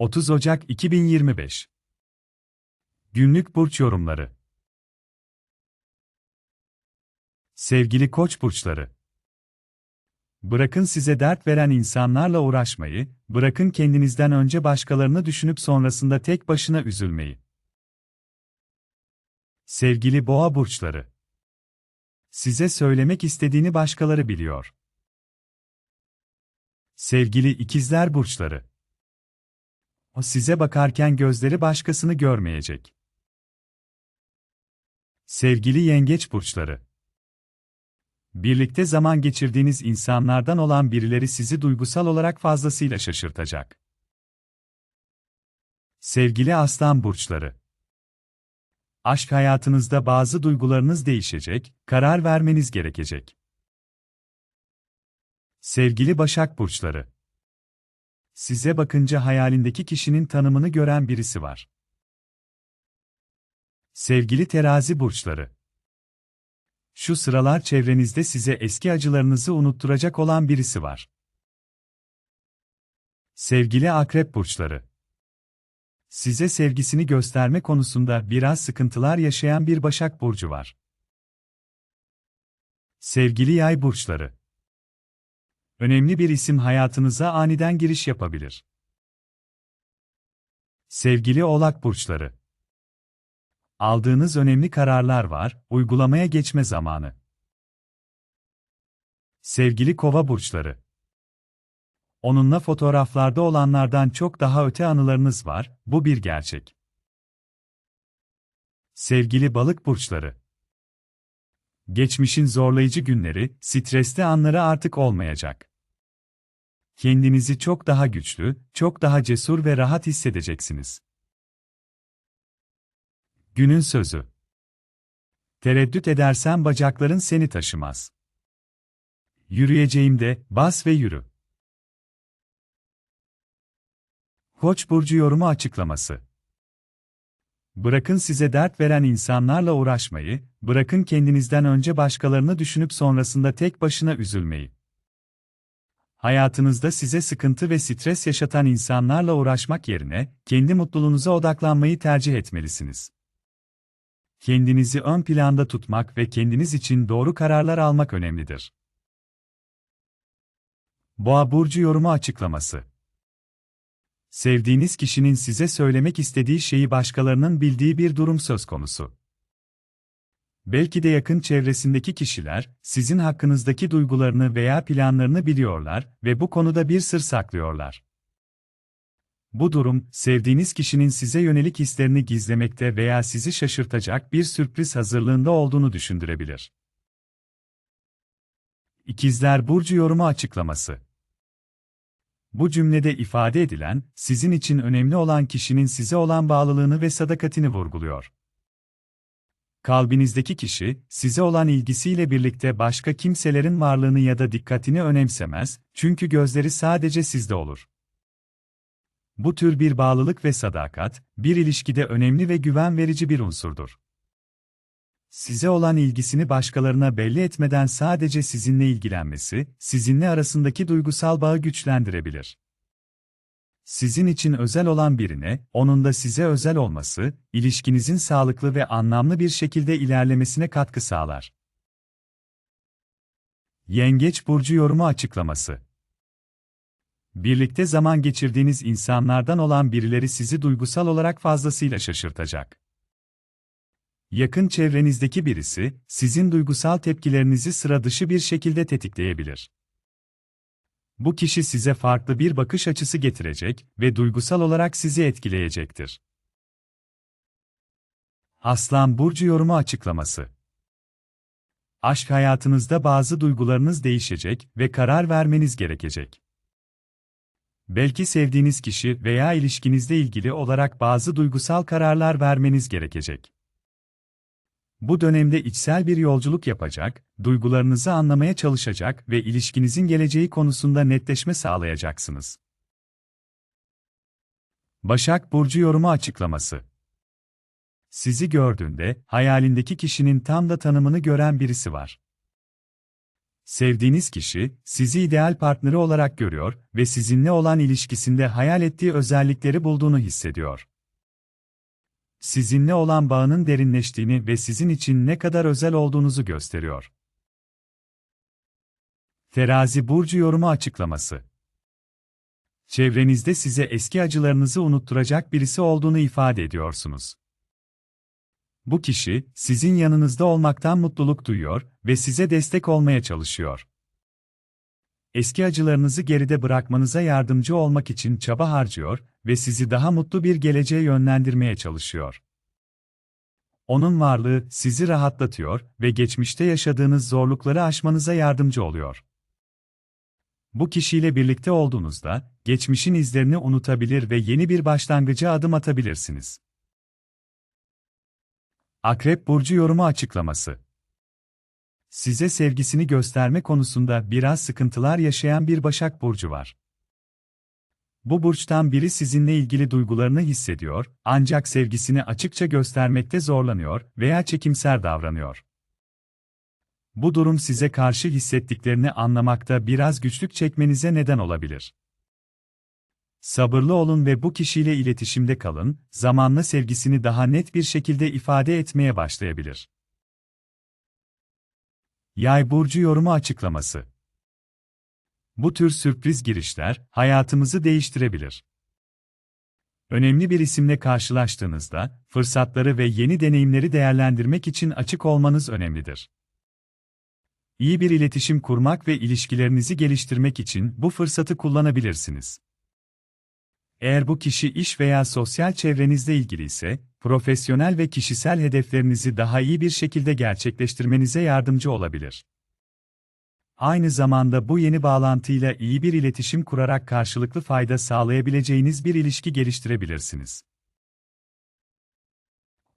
30 Ocak 2025 Günlük burç yorumları Sevgili Koç burçları Bırakın size dert veren insanlarla uğraşmayı, bırakın kendinizden önce başkalarını düşünüp sonrasında tek başına üzülmeyi. Sevgili Boğa burçları Size söylemek istediğini başkaları biliyor. Sevgili ikizler burçları. Size bakarken gözleri başkasını görmeyecek. Sevgili yengeç burçları. Birlikte zaman geçirdiğiniz insanlardan olan birileri sizi duygusal olarak fazlasıyla şaşırtacak. Sevgili aslan burçları. Aşk hayatınızda bazı duygularınız değişecek, karar vermeniz gerekecek. Sevgili Başak burçları. Size bakınca hayalindeki kişinin tanımını gören birisi var. Sevgili Terazi burçları. Şu sıralar çevrenizde size eski acılarınızı unutturacak olan birisi var. Sevgili Akrep burçları. Size sevgisini gösterme konusunda biraz sıkıntılar yaşayan bir Başak burcu var. Sevgili Yay burçları. Önemli bir isim hayatınıza aniden giriş yapabilir. Sevgili Oğlak burçları. Aldığınız önemli kararlar var, uygulamaya geçme zamanı. Sevgili Kova burçları. Onunla fotoğraflarda olanlardan çok daha öte anılarınız var, bu bir gerçek. Sevgili balık burçları. Geçmişin zorlayıcı günleri, stresli anları artık olmayacak kendinizi çok daha güçlü, çok daha cesur ve rahat hissedeceksiniz. Günün sözü. Tereddüt edersen bacakların seni taşımaz. Yürüyeceğimde, bas ve yürü. Koç burcu yorumu açıklaması. Bırakın size dert veren insanlarla uğraşmayı, bırakın kendinizden önce başkalarını düşünüp sonrasında tek başına üzülmeyi. Hayatınızda size sıkıntı ve stres yaşatan insanlarla uğraşmak yerine, kendi mutluluğunuza odaklanmayı tercih etmelisiniz. Kendinizi ön planda tutmak ve kendiniz için doğru kararlar almak önemlidir. Boğa burcu yorumu açıklaması. Sevdiğiniz kişinin size söylemek istediği şeyi başkalarının bildiği bir durum söz konusu. Belki de yakın çevresindeki kişiler, sizin hakkınızdaki duygularını veya planlarını biliyorlar ve bu konuda bir sır saklıyorlar. Bu durum, sevdiğiniz kişinin size yönelik hislerini gizlemekte veya sizi şaşırtacak bir sürpriz hazırlığında olduğunu düşündürebilir. İkizler Burcu yorumu açıklaması Bu cümlede ifade edilen, sizin için önemli olan kişinin size olan bağlılığını ve sadakatini vurguluyor. Kalbinizdeki kişi, size olan ilgisiyle birlikte başka kimselerin varlığını ya da dikkatini önemsemez, çünkü gözleri sadece sizde olur. Bu tür bir bağlılık ve sadakat, bir ilişkide önemli ve güven verici bir unsurdur. Size olan ilgisini başkalarına belli etmeden sadece sizinle ilgilenmesi, sizinle arasındaki duygusal bağı güçlendirebilir. Sizin için özel olan birine, onun da size özel olması, ilişkinizin sağlıklı ve anlamlı bir şekilde ilerlemesine katkı sağlar. Yengeç burcu yorumu açıklaması. Birlikte zaman geçirdiğiniz insanlardan olan birileri sizi duygusal olarak fazlasıyla şaşırtacak. Yakın çevrenizdeki birisi, sizin duygusal tepkilerinizi sıra dışı bir şekilde tetikleyebilir. Bu kişi size farklı bir bakış açısı getirecek ve duygusal olarak sizi etkileyecektir. Aslan Burcu yorumu açıklaması Aşk hayatınızda bazı duygularınız değişecek ve karar vermeniz gerekecek. Belki sevdiğiniz kişi veya ilişkinizle ilgili olarak bazı duygusal kararlar vermeniz gerekecek. Bu dönemde içsel bir yolculuk yapacak, duygularınızı anlamaya çalışacak ve ilişkinizin geleceği konusunda netleşme sağlayacaksınız. Başak Burcu yorumu açıklaması Sizi gördüğünde, hayalindeki kişinin tam da tanımını gören birisi var. Sevdiğiniz kişi, sizi ideal partneri olarak görüyor ve sizinle olan ilişkisinde hayal ettiği özellikleri bulduğunu hissediyor. Sizinle olan bağının derinleştiğini ve sizin için ne kadar özel olduğunuzu gösteriyor. Terazi burcu yorumu açıklaması. Çevrenizde size eski acılarınızı unutturacak birisi olduğunu ifade ediyorsunuz. Bu kişi, sizin yanınızda olmaktan mutluluk duyuyor ve size destek olmaya çalışıyor. Eski acılarınızı geride bırakmanıza yardımcı olmak için çaba harcıyor ve sizi daha mutlu bir geleceğe yönlendirmeye çalışıyor. Onun varlığı sizi rahatlatıyor ve geçmişte yaşadığınız zorlukları aşmanıza yardımcı oluyor. Bu kişiyle birlikte olduğunuzda, geçmişin izlerini unutabilir ve yeni bir başlangıca adım atabilirsiniz. Akrep Burcu yorumu açıklaması Size sevgisini gösterme konusunda biraz sıkıntılar yaşayan bir Başak Burcu var. Bu burçtan biri sizinle ilgili duygularını hissediyor, ancak sevgisini açıkça göstermekte zorlanıyor veya çekimser davranıyor. Bu durum size karşı hissettiklerini anlamakta biraz güçlük çekmenize neden olabilir. Sabırlı olun ve bu kişiyle iletişimde kalın, zamanla sevgisini daha net bir şekilde ifade etmeye başlayabilir. Yay burcu yorumu açıklaması. Bu tür sürpriz girişler hayatımızı değiştirebilir. Önemli bir isimle karşılaştığınızda fırsatları ve yeni deneyimleri değerlendirmek için açık olmanız önemlidir. İyi bir iletişim kurmak ve ilişkilerinizi geliştirmek için bu fırsatı kullanabilirsiniz. Eğer bu kişi iş veya sosyal çevrenizle ilgili ise, profesyonel ve kişisel hedeflerinizi daha iyi bir şekilde gerçekleştirmenize yardımcı olabilir. Aynı zamanda bu yeni bağlantıyla iyi bir iletişim kurarak karşılıklı fayda sağlayabileceğiniz bir ilişki geliştirebilirsiniz.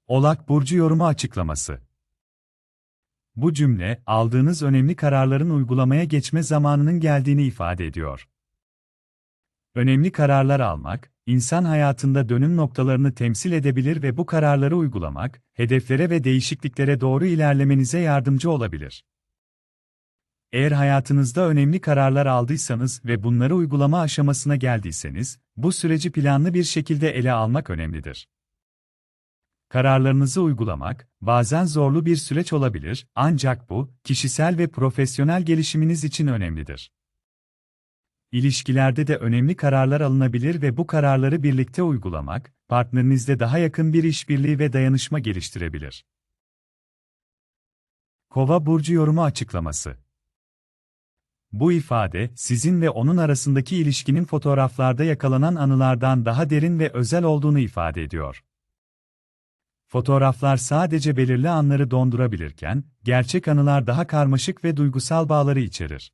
Olak burcu yorumu açıklaması. Bu cümle, aldığınız önemli kararların uygulamaya geçme zamanının geldiğini ifade ediyor. Önemli kararlar almak, insan hayatında dönüm noktalarını temsil edebilir ve bu kararları uygulamak, hedeflere ve değişikliklere doğru ilerlemenize yardımcı olabilir. Eğer hayatınızda önemli kararlar aldıysanız ve bunları uygulama aşamasına geldiyseniz, bu süreci planlı bir şekilde ele almak önemlidir. Kararlarınızı uygulamak, bazen zorlu bir süreç olabilir, ancak bu, kişisel ve profesyonel gelişiminiz için önemlidir. İlişkilerde de önemli kararlar alınabilir ve bu kararları birlikte uygulamak, partnerinizle daha yakın bir işbirliği ve dayanışma geliştirebilir. Kova burcu yorumu açıklaması. Bu ifade, sizin ve onun arasındaki ilişkinin fotoğraflarda yakalanan anılardan daha derin ve özel olduğunu ifade ediyor. Fotoğraflar sadece belirli anları dondurabilirken, gerçek anılar daha karmaşık ve duygusal bağları içerir.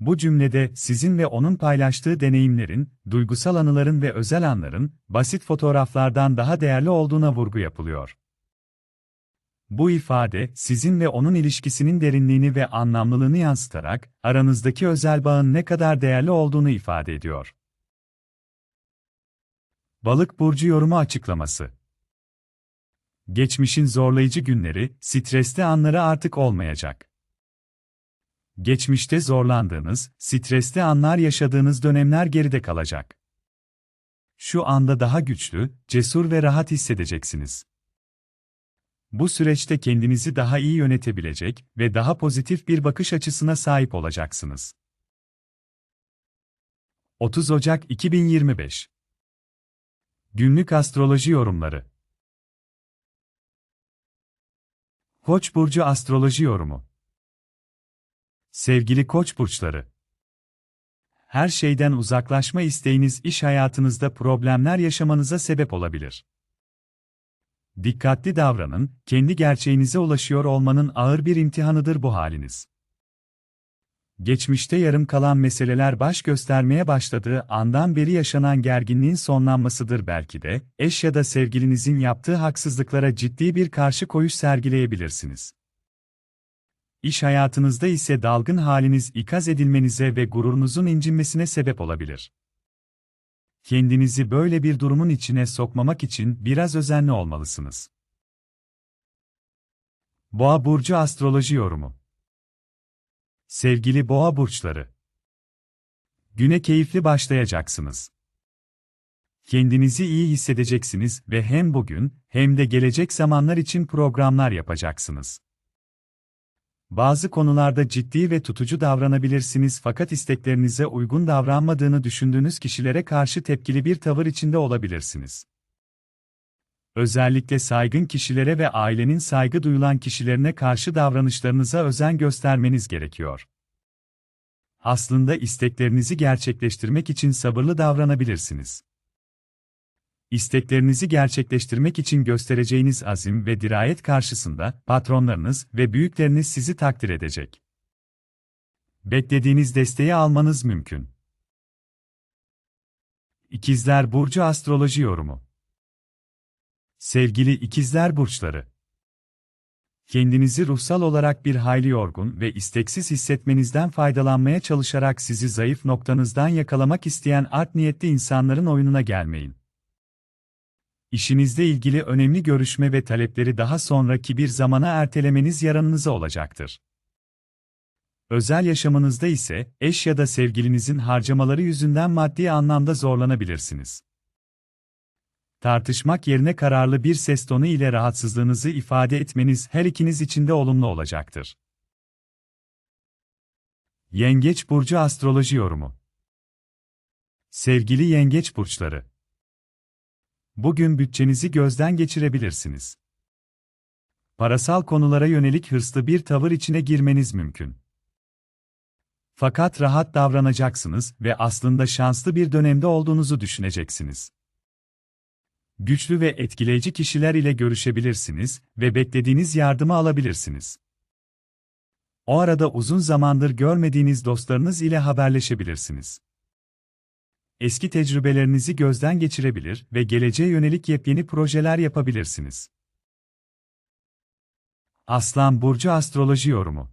Bu cümlede sizin ve onun paylaştığı deneyimlerin, duygusal anıların ve özel anların, basit fotoğraflardan daha değerli olduğuna vurgu yapılıyor. Bu ifade, sizin ve onun ilişkisinin derinliğini ve anlamlılığını yansıtarak, aranızdaki özel bağın ne kadar değerli olduğunu ifade ediyor. Balık burcu yorumu açıklaması. Geçmişin zorlayıcı günleri, stresli anları artık olmayacak. Geçmişte zorlandığınız, stresli anlar yaşadığınız dönemler geride kalacak. Şu anda daha güçlü, cesur ve rahat hissedeceksiniz. Bu süreçte kendinizi daha iyi yönetebilecek ve daha pozitif bir bakış açısına sahip olacaksınız. 30 Ocak 2025 Günlük Astroloji Yorumları Koç burcu astroloji yorumu Sevgili Koç burçları. Her şeyden uzaklaşma isteğiniz iş hayatınızda problemler yaşamanıza sebep olabilir. Dikkatli davranın, kendi gerçeğinize ulaşıyor olmanın ağır bir imtihanıdır bu haliniz. Geçmişte yarım kalan meseleler baş göstermeye başladığı andan beri yaşanan gerginliğin sonlanmasıdır belki de, eş ya da sevgilinizin yaptığı haksızlıklara ciddi bir karşı koyuş sergileyebilirsiniz. İş hayatınızda ise dalgın haliniz ikaz edilmenize ve gururunuzun incinmesine sebep olabilir. Kendinizi böyle bir durumun içine sokmamak için biraz özenli olmalısınız. Boğa burcu astroloji yorumu Sevgili boğa burçları. Güne keyifli başlayacaksınız. Kendinizi iyi hissedeceksiniz ve hem bugün hem de gelecek zamanlar için programlar yapacaksınız. Bazı konularda ciddi ve tutucu davranabilirsiniz fakat isteklerinize uygun davranmadığını düşündüğünüz kişilere karşı tepkili bir tavır içinde olabilirsiniz. Özellikle saygın kişilere ve ailenin saygı duyulan kişilerine karşı davranışlarınıza özen göstermeniz gerekiyor. Aslında isteklerinizi gerçekleştirmek için sabırlı davranabilirsiniz. İsteklerinizi gerçekleştirmek için göstereceğiniz azim ve dirayet karşısında patronlarınız ve büyükleriniz sizi takdir edecek. Beklediğiniz desteği almanız mümkün. İkizler Burcu Astroloji Yorumu Sevgili ikizler burçları. Kendinizi ruhsal olarak bir hayli yorgun ve isteksiz hissetmenizden faydalanmaya çalışarak sizi zayıf noktanızdan yakalamak isteyen art niyetli insanların oyununa gelmeyin. İşinizle ilgili önemli görüşme ve talepleri daha sonraki bir zamana ertelemeniz yararınıza olacaktır. Özel yaşamınızda ise eş ya da sevgilinizin harcamaları yüzünden maddi anlamda zorlanabilirsiniz. Tartışmak yerine kararlı bir ses tonu ile rahatsızlığınızı ifade etmeniz her ikiniz için de olumlu olacaktır. Yengeç burcu astroloji yorumu. Sevgili yengeç burçları, bugün bütçenizi gözden geçirebilirsiniz. Parasal konulara yönelik hırslı bir tavır içine girmeniz mümkün. Fakat rahat davranacaksınız ve aslında şanslı bir dönemde olduğunuzu düşüneceksiniz. Güçlü ve etkileyici kişiler ile görüşebilirsiniz ve beklediğiniz yardımı alabilirsiniz. O arada uzun zamandır görmediğiniz dostlarınız ile haberleşebilirsiniz. Eski tecrübelerinizi gözden geçirebilir ve geleceğe yönelik yepyeni projeler yapabilirsiniz. Aslan Burcu Astroloji Yorumu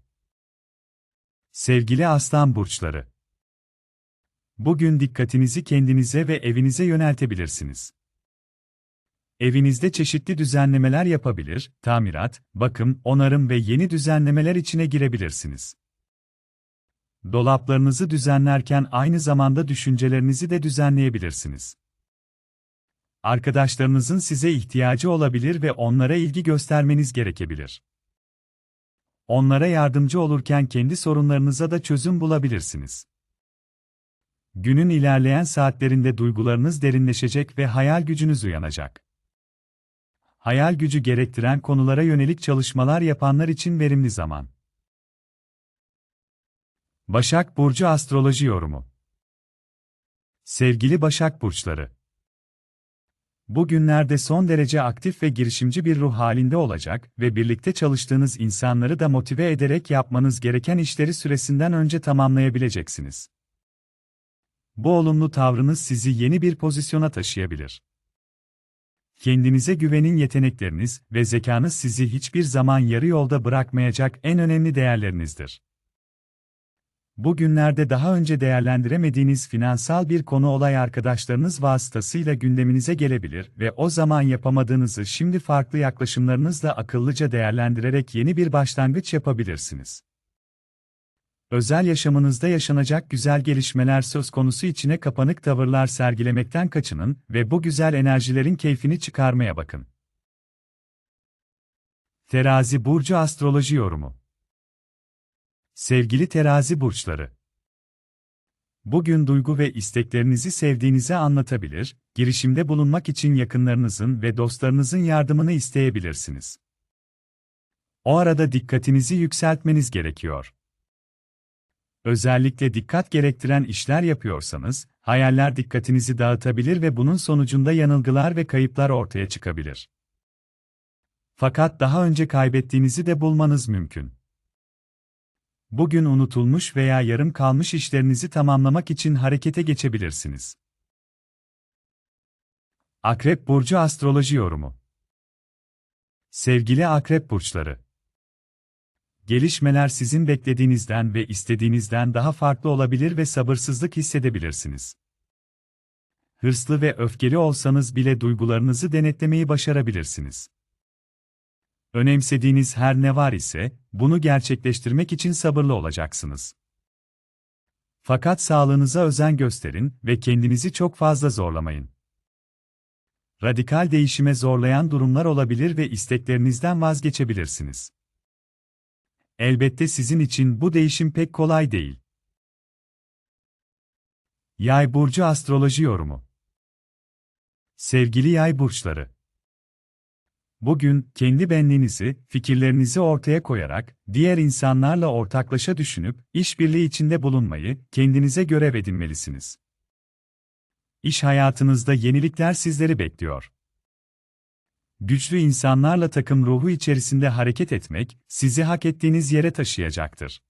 Sevgili Aslan Burçları Bugün dikkatinizi kendinize ve evinize yöneltebilirsiniz. Evinizde çeşitli düzenlemeler yapabilir, tamirat, bakım, onarım ve yeni düzenlemeler içine girebilirsiniz. Dolaplarınızı düzenlerken aynı zamanda düşüncelerinizi de düzenleyebilirsiniz. Arkadaşlarınızın size ihtiyacı olabilir ve onlara ilgi göstermeniz gerekebilir. Onlara yardımcı olurken kendi sorunlarınıza da çözüm bulabilirsiniz. Günün ilerleyen saatlerinde duygularınız derinleşecek ve hayal gücünüz uyanacak hayal gücü gerektiren konulara yönelik çalışmalar yapanlar için verimli zaman. Başak Burcu Astroloji Yorumu Sevgili Başak Burçları Bugünlerde son derece aktif ve girişimci bir ruh halinde olacak ve birlikte çalıştığınız insanları da motive ederek yapmanız gereken işleri süresinden önce tamamlayabileceksiniz. Bu olumlu tavrınız sizi yeni bir pozisyona taşıyabilir. Kendinize güvenin yetenekleriniz ve zekanız sizi hiçbir zaman yarı yolda bırakmayacak en önemli değerlerinizdir. Bugünlerde daha önce değerlendiremediğiniz finansal bir konu olay arkadaşlarınız vasıtasıyla gündeminize gelebilir ve o zaman yapamadığınızı şimdi farklı yaklaşımlarınızla akıllıca değerlendirerek yeni bir başlangıç yapabilirsiniz. Özel yaşamınızda yaşanacak güzel gelişmeler söz konusu içine kapanık tavırlar sergilemekten kaçının ve bu güzel enerjilerin keyfini çıkarmaya bakın. Terazi Burcu Astroloji Yorumu Sevgili terazi burçları, Bugün duygu ve isteklerinizi sevdiğinize anlatabilir, girişimde bulunmak için yakınlarınızın ve dostlarınızın yardımını isteyebilirsiniz. O arada dikkatinizi yükseltmeniz gerekiyor. Özellikle dikkat gerektiren işler yapıyorsanız, hayaller dikkatinizi dağıtabilir ve bunun sonucunda yanılgılar ve kayıplar ortaya çıkabilir. Fakat daha önce kaybettiğinizi de bulmanız mümkün. Bugün unutulmuş veya yarım kalmış işlerinizi tamamlamak için harekete geçebilirsiniz. Akrep Burcu Astroloji Yorumu Sevgili Akrep Burçları Gelişmeler sizin beklediğinizden ve istediğinizden daha farklı olabilir ve sabırsızlık hissedebilirsiniz. Hırslı ve öfkeli olsanız bile duygularınızı denetlemeyi başarabilirsiniz. Önemsediğiniz her ne var ise, bunu gerçekleştirmek için sabırlı olacaksınız. Fakat sağlığınıza özen gösterin ve kendinizi çok fazla zorlamayın. Radikal değişime zorlayan durumlar olabilir ve isteklerinizden vazgeçebilirsiniz. Elbette sizin için bu değişim pek kolay değil. Yay burcu astroloji yorumu. Sevgili yay burçları, Bugün kendi benliğinizi, fikirlerinizi ortaya koyarak diğer insanlarla ortaklaşa düşünüp işbirliği içinde bulunmayı kendinize görev edinmelisiniz. İş hayatınızda yenilikler sizleri bekliyor. Güçlü insanlarla takım ruhu içerisinde hareket etmek sizi hak ettiğiniz yere taşıyacaktır.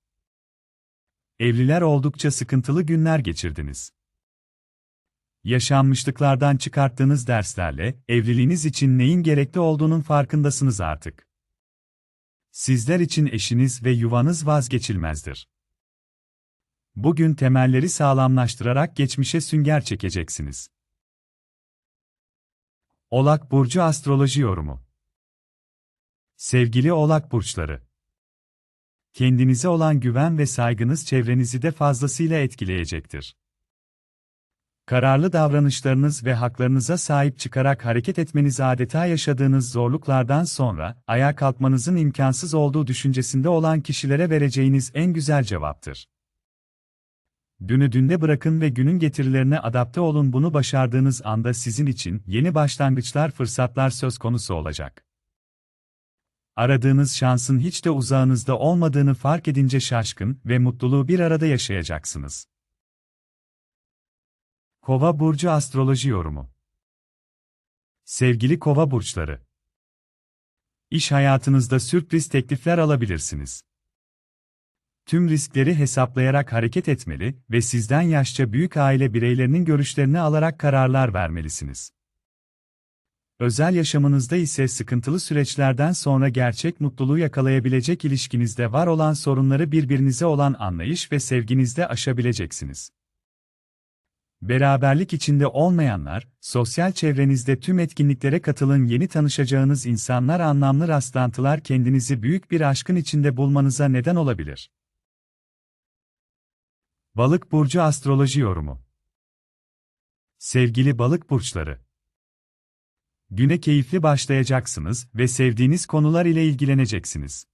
Evliler oldukça sıkıntılı günler geçirdiniz yaşanmışlıklardan çıkarttığınız derslerle evliliğiniz için neyin gerekli olduğunun farkındasınız artık. Sizler için eşiniz ve yuvanız vazgeçilmezdir. Bugün temelleri sağlamlaştırarak geçmişe sünger çekeceksiniz. Olak burcu astroloji yorumu. Sevgili Oğlak burçları, kendinize olan güven ve saygınız çevrenizi de fazlasıyla etkileyecektir. Kararlı davranışlarınız ve haklarınıza sahip çıkarak hareket etmeniz adeta yaşadığınız zorluklardan sonra ayağa kalkmanızın imkansız olduğu düşüncesinde olan kişilere vereceğiniz en güzel cevaptır. Dünü dünde bırakın ve günün getirilerine adapte olun bunu başardığınız anda sizin için yeni başlangıçlar fırsatlar söz konusu olacak. Aradığınız şansın hiç de uzağınızda olmadığını fark edince şaşkın ve mutluluğu bir arada yaşayacaksınız. Kova burcu astroloji yorumu. Sevgili Kova burçları. İş hayatınızda sürpriz teklifler alabilirsiniz. Tüm riskleri hesaplayarak hareket etmeli ve sizden yaşça büyük aile bireylerinin görüşlerini alarak kararlar vermelisiniz. Özel yaşamınızda ise sıkıntılı süreçlerden sonra gerçek mutluluğu yakalayabilecek ilişkinizde var olan sorunları birbirinize olan anlayış ve sevginizde aşabileceksiniz. Beraberlik içinde olmayanlar, sosyal çevrenizde tüm etkinliklere katılın yeni tanışacağınız insanlar anlamlı rastlantılar kendinizi büyük bir aşkın içinde bulmanıza neden olabilir. Balık burcu astroloji yorumu. Sevgili balık burçları, güne keyifli başlayacaksınız ve sevdiğiniz konular ile ilgileneceksiniz.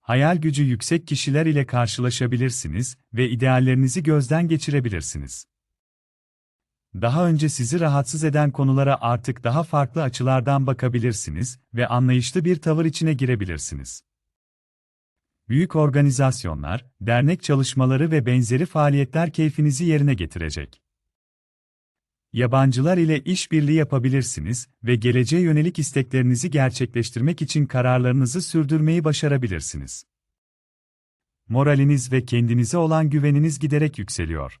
Hayal gücü yüksek kişiler ile karşılaşabilirsiniz ve ideallerinizi gözden geçirebilirsiniz. Daha önce sizi rahatsız eden konulara artık daha farklı açılardan bakabilirsiniz ve anlayışlı bir tavır içine girebilirsiniz. Büyük organizasyonlar, dernek çalışmaları ve benzeri faaliyetler keyfinizi yerine getirecek. Yabancılar ile işbirliği yapabilirsiniz ve geleceğe yönelik isteklerinizi gerçekleştirmek için kararlarınızı sürdürmeyi başarabilirsiniz. Moraliniz ve kendinize olan güveniniz giderek yükseliyor.